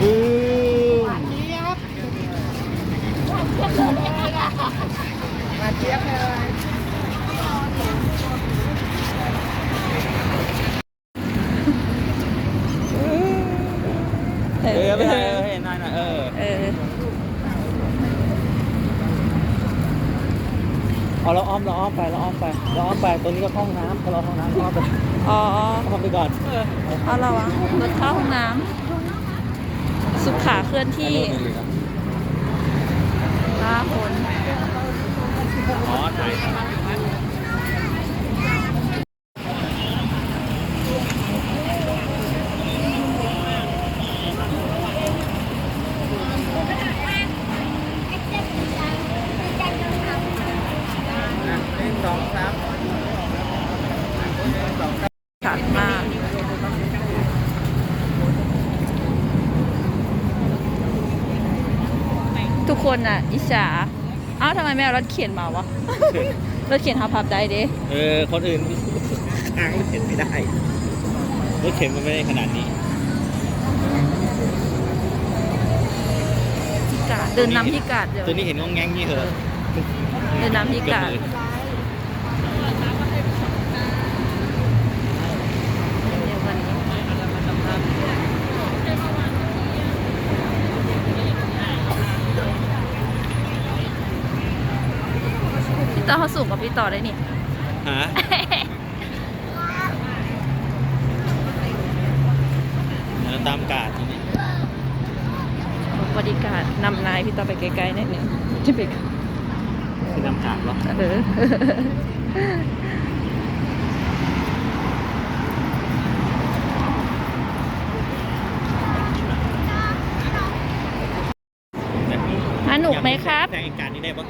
บูม เอ เอ อ อไม่ได้เออเห็นหน่อยหน่อยเออ เออ เอาเราอ้อมเราอ้อมไปเราอ้อมไปเราอ้อมไปตัวนี้ก็เข้าห้องน้ำเราห้องน้ำเราอ้อมไปอ๋ออ้อมไปก่อนเอาเราอะรถเข้าห้องน้ำสุขาเคลื่อนที่ห้าคนอ๋อถ่าย หนึ่งสองสาม ชัดมาก ทุก คนอะ อิจฉาเอ้าทำไมไม่เอารถเข็นมาวะ รถเข็นหาพับได้เด้เออ คนอื่นทางรถเข็นไม่ได้รถเข็นมันไม่ได้ขนาดนี้พิกาดเดินนำพิกาดเดี๋ยว ตัวนี้เห็นงงแงงนี่เหรอเดินนำพิกาดเอบหมื่น เดี๋ยววันนี้ พี่ต่อเขาสูงกว่าพี่ต่อได้นี่ฮะเออตามกาดตัวนี้บริการนำนายพี่ต่อไปไกลๆนิดนึงจะไปคือนำกาดเหรอเออสนุกไหมครับแซงอีกการนี้ได้ปะ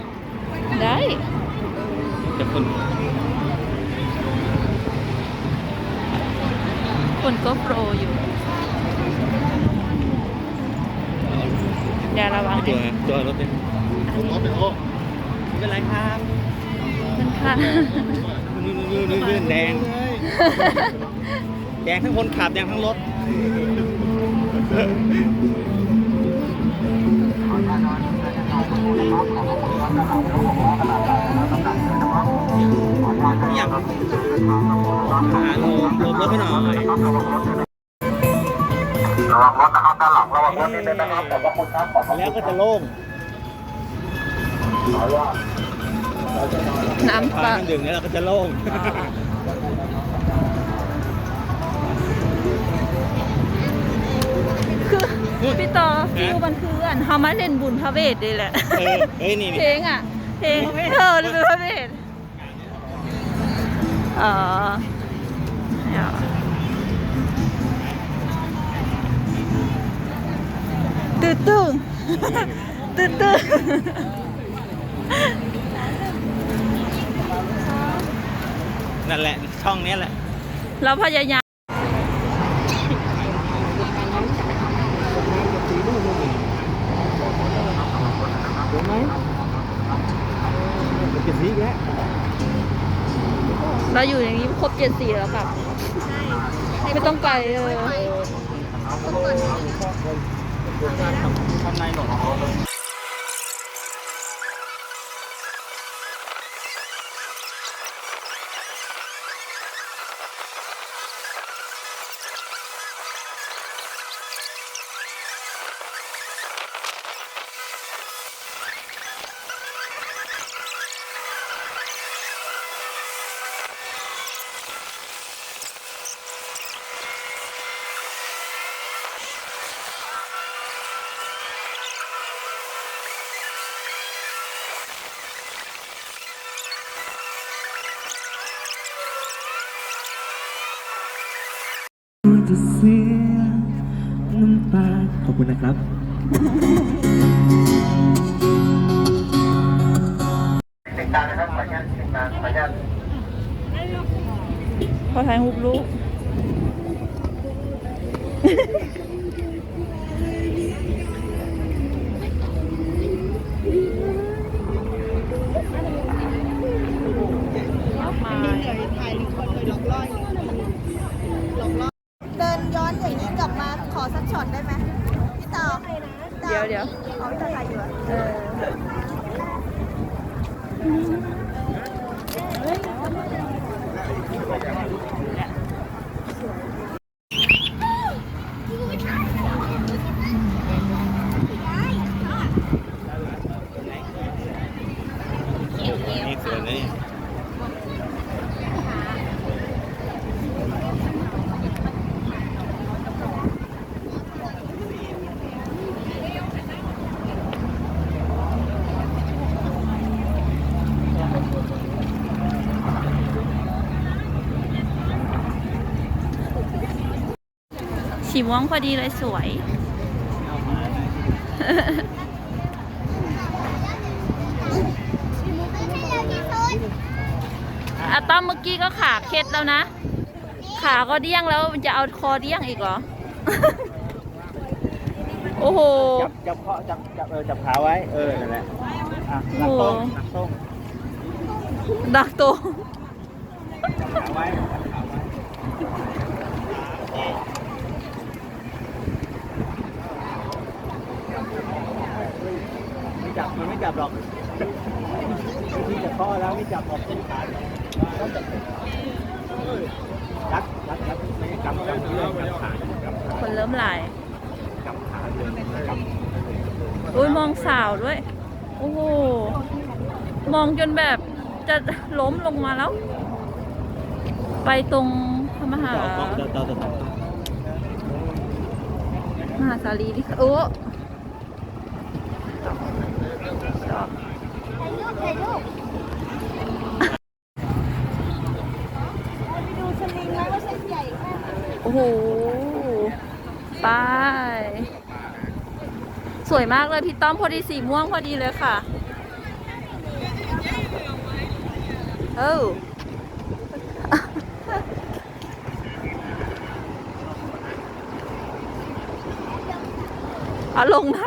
ได้ จะคนคนก็โปรอยู่ อย่าระวังตัวนะตัวรถเป็นรถเป็นโอ้ไม่เป็นไรครับมันค่ะนู่นนู่นนู่นนู่นแดง แดงทั้งคนขับแดงทั้งรถอยา กหาลมลมรถไปหน่อยระวังรถนะครับด้านหลังระวังรถนิดนึงนะครับขอบพระคุณครับขอบพระแล้วก็จะโล่งน้ำปลามันดึงแล้วเราก็จะโล่งคือพี่ต่อฟิวมันคืออันเฮามาเล่นบุญพระเวทนี่แหละเอ้ยนี่เพลงอะเพลงเออเป็นพระเวท อ๋อเนี่ยตื้อตื้อตื้อตื้อนั่นแหละ ช่องนี้แหละ เราพยายามเห็นไหมเจ็ดสีอีกแล้ว เราอยู่อย่างนี้ครบเจ็ดสี่แล้วกลับไม่ต้องไกลเออทำในหรอ คุณนะครับติดตามนะครับขออนุญาตติดตามขออนุญาตพอถ่ายรูปลูก นี่สวยนะเนี่ย สีม่วงพอดีเลยสวย อะต้อมเมื่อกี้ก็ขาเคล็ดแล้วนะ ขาก็เดี้ยงแล้วจะเอาคอเดี้ยงอีกเหรอ โอ้โห จับจับเคาะจับจับเออจับขาไว้ เออนั่นแหละอะโอ้นักโหต้งนักต้งดักตัวจับขาไว้ จับขาไว้ไม่จับมันไม่จับหรอกที่จะเคาะแล้วไม่จับหรอกที่ขาต้องจับรัดรัดรัดไม่จับจับเลยจับขาจับขาคนเริ่มหลายจับขาเลยจับอุ้ยมองสาวด้วย โอ้โห มองจนแบบจะล้มลงมาแล้ว ไปตรงพระมหาต่อต่อต่อต่อต่อมหาสารีดิโอ้ชอบ โอ้โหไปสวยมากเลยพี่ต้อมพอดีสีม่วงพอดีเลยค่ะเออเอาลงไหน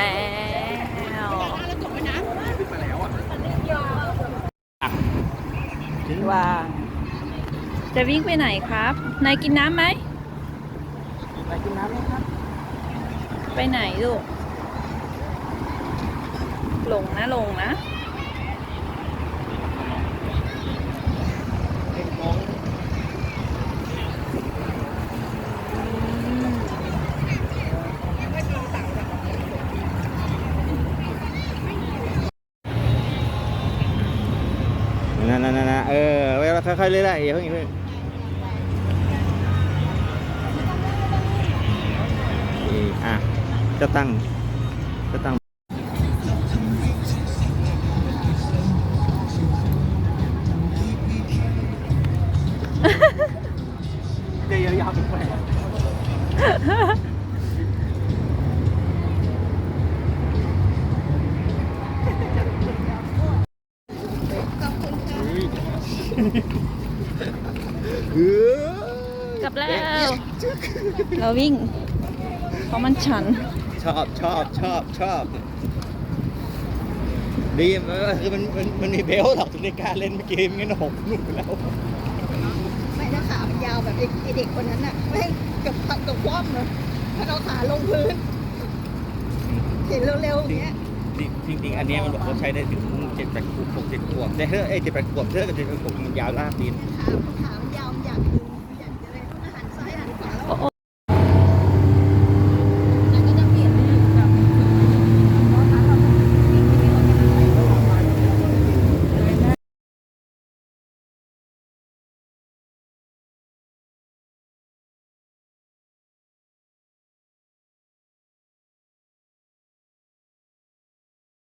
แล้วว้าวจะวิ่งไปไหนครับ นายกินน้ำไหมไปกินน้ำไหมครับ ไปไหนลูก ลงนะลงนะ เป็นมงนั่นนั่นนั่นเออไว้ ค่อยๆเรื่อยๆอย่าเพิ่งอย่าเพิ่งอะจะตั้งจะตั้ง ลับแล้ว เราวิ่ง เพราะมันชัน ชอบชอบชอบชอบดีมันคือมันมันมันมีเบลต์หรอกถึงในการเล่นเกมงั้นหกลูกแล้ว ไม่ถ้าขามันยาวแบบไอ้ไอ้เด็กคนนั้นน่ะไม่งเกับเกับคว่ำเลยถ้าเอาขาลงพื้นเห็นเร็วๆอย่างเงี้ยจริงจริงจริงอันเนี้ยมันบอกเขาใช้ได้ถึงเจ็ดแปดขวบหกเจ็ดขวบแต่เฮ้ยเจ็ดแปดขวบเท่ากับเจ็ดแปดขวบมันยาวลากดินขาขามันยาวมันอยากดึง